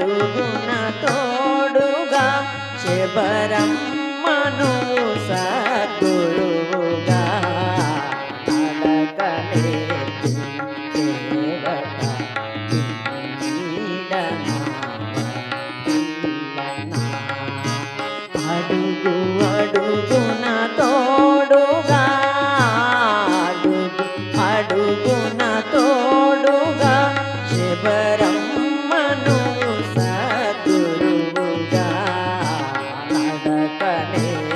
అడుగున తోడుగా శబరమ్మను సద్గురువుగా నడకలే దేవత అడుగు అడుగున తోడుగా అడుగు అడుగు But company.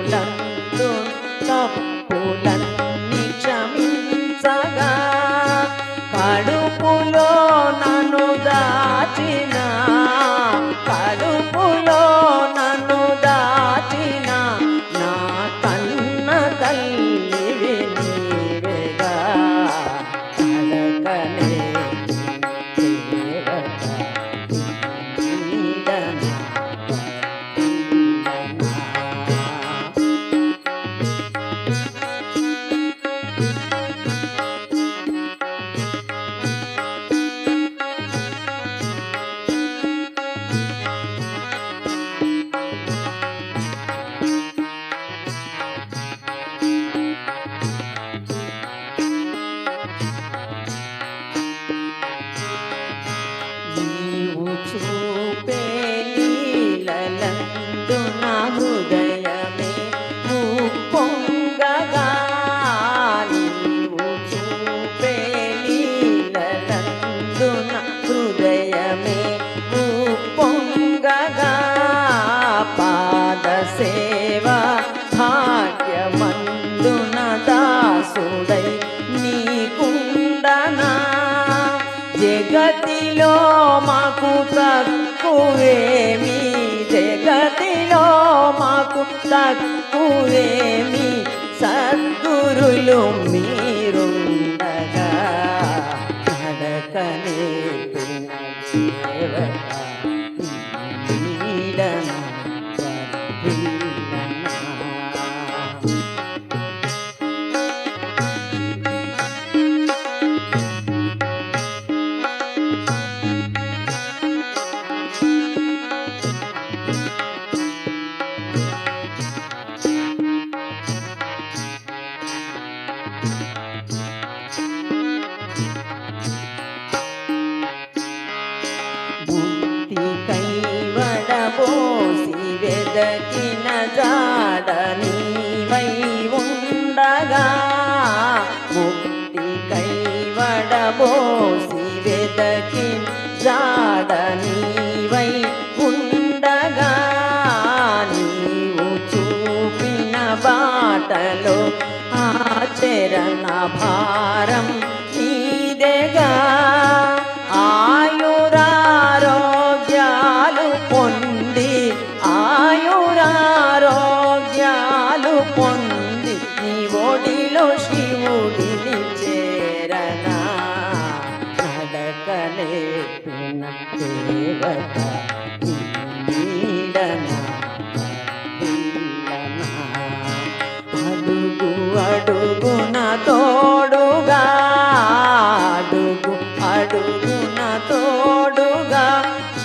మార్పులందు తప్పులన్నీ క్షమించగా కడుపులో నన్ను దాచిన మాకు తక్కువేమి? జగతిలో మాకు తక్కువేమి? సద్గురులు మీ పోసి వెదకిన జాడ నీవై ఉండగా ముక్తి కైవడ పోసి వెదకిన జాడ నీవై ఉండగా నీవు చూపిన బాటలో ఆచరణ భారం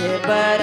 అడుగు అడుగున తోడుగా శబరం